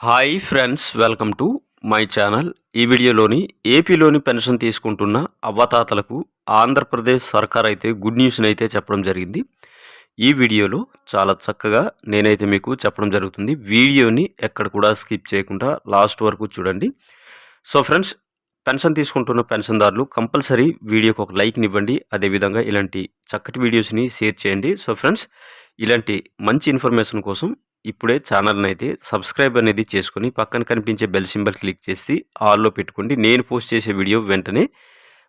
Hi friends welcome to my channel. ఈ వీడియోలోని ఏపీలోని పెన్షన్ తీసుకుంటున్న అవ్వతాతలకు ఆంధ్రప్రదేశ్ సర్కార్ అయితే గుడ్ న్యూస్ని అయితే చెప్పడం జరిగింది. ఈ వీడియోలో చాలా చక్కగా నేనైతే మీకు చెప్పడం జరుగుతుంది. వీడియోని ఎక్కడ కూడా స్కిప్ చేయకుండా లాస్ట్ వరకు చూడండి. సో ఫ్రెండ్స్ పెన్షన్ తీసుకుంటున్న పెన్షన్దారులు కంపల్సరీ వీడియోకి ఒక లైక్ని ఇవ్వండి. అదేవిధంగా ఇలాంటి చక్కటి వీడియోస్ని షేర్ చేయండి. సో ఫ్రెండ్స్ ఇలాంటి మంచి ఇన్ఫర్మేషన్ కోసం ఇప్పుడే ఛానల్ని అయితే సబ్స్క్రైబ్ అనేది చేసుకొని పక్కన కనిపించే బెల్ సింబల్ క్లిక్ చేసి ఆల్లో పెట్టుకోండి. నేను పోస్ట్ చేసే వీడియో వెంటనే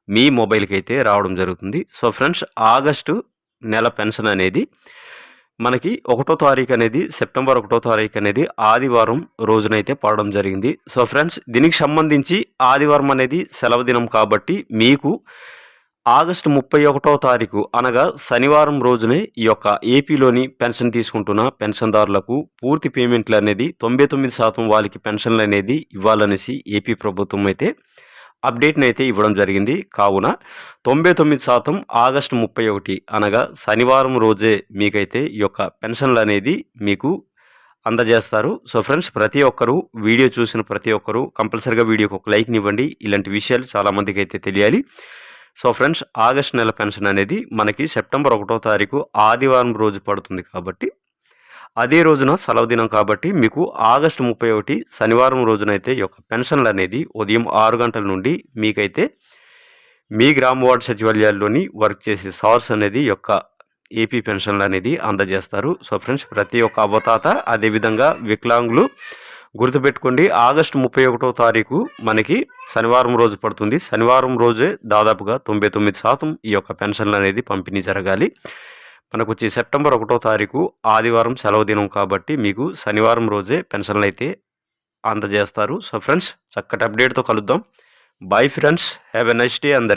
మీ మొబైల్కి అయితే రావడం జరుగుతుంది. సో ఫ్రెండ్స్ ఆగస్టు నెల పెన్షన్ అనేది మనకి ఒకటో తారీఖు అనేది సెప్టెంబర్ ఒకటో తారీఖు అనేది ఆదివారం రోజునైతే పడడం జరిగింది. సో ఫ్రెండ్స్ దీనికి సంబంధించి ఆదివారం అనేది సెలవు దినం కాబట్టి మీకు ఆగస్టు ముప్పై ఒకటో తారీఖు అనగా శనివారం రోజునే ఈ యొక్క ఏపీలోని పెన్షన్ తీసుకుంటున్న పెన్షన్దారులకు పూర్తి పేమెంట్లు అనేది తొంభై తొమ్మిది శాతం వాళ్ళకి పెన్షన్లు అనేది ఇవ్వాలనేసి ఏపీ ప్రభుత్వం అయితే అప్డేట్ని అయితే ఇవ్వడం జరిగింది. కావున తొంభై తొమ్మిది శాతం ఆగస్టు ముప్పై ఒకటి అనగా శనివారం రోజే మీకైతే ఈ యొక్క పెన్షన్లు అనేది మీకు అందజేస్తారు. సో ఫ్రెండ్స్ ప్రతి ఒక్కరూ వీడియో చూసిన ప్రతి ఒక్కరూ కంపల్సరిగా వీడియోకి ఒక లైక్ని ఇవ్వండి. ఇలాంటి విషయాలు చాలామందికి అయితే తెలియాలి. సో ఫ్రెండ్స్ ఆగస్ట్ నెల పెన్షన్ అనేది మనకి సెప్టెంబర్ ఒకటో తారీఖు ఆదివారం రోజు పడుతుంది కాబట్టి అదే రోజున సెలవు దినం కాబట్టి మీకు ఆగస్టు ముప్పై ఒకటి శనివారం రోజునైతే ఈ యొక్క పెన్షన్లు అనేది ఉదయం ఆరు గంటల నుండి మీకైతే మీ గ్రామ వార్డు సచివాలయాల్లోని వర్క్ చేసే సార్స్ అనేది యొక్క ఏపీ పెన్షన్లు అనేది అందజేస్తారు. సో ఫ్రెండ్స్ ప్రతి ఒక్క అవతాత అదేవిధంగా వికలాంగులు గుర్తుపెట్టుకోండి ఆగస్టు ముప్పై ఒకటో తారీఖు మనకి శనివారం రోజు పడుతుంది. శనివారం రోజే దాదాపుగా తొంభై తొమ్మిది శాతం ఈ యొక్క పెన్షన్లు అనేది పంపిణీ జరగాలి. మనకు వచ్చి సెప్టెంబర్ ఒకటో తారీఖు ఆదివారం సెలవు దినం కాబట్టి మీకు శనివారం రోజే పెన్షన్లు అయితే అందజేస్తారు. సో ఫ్రెండ్స్ చక్కటి అప్డేట్తో కలుద్దాం. Bye friends. Have a nice day అందరి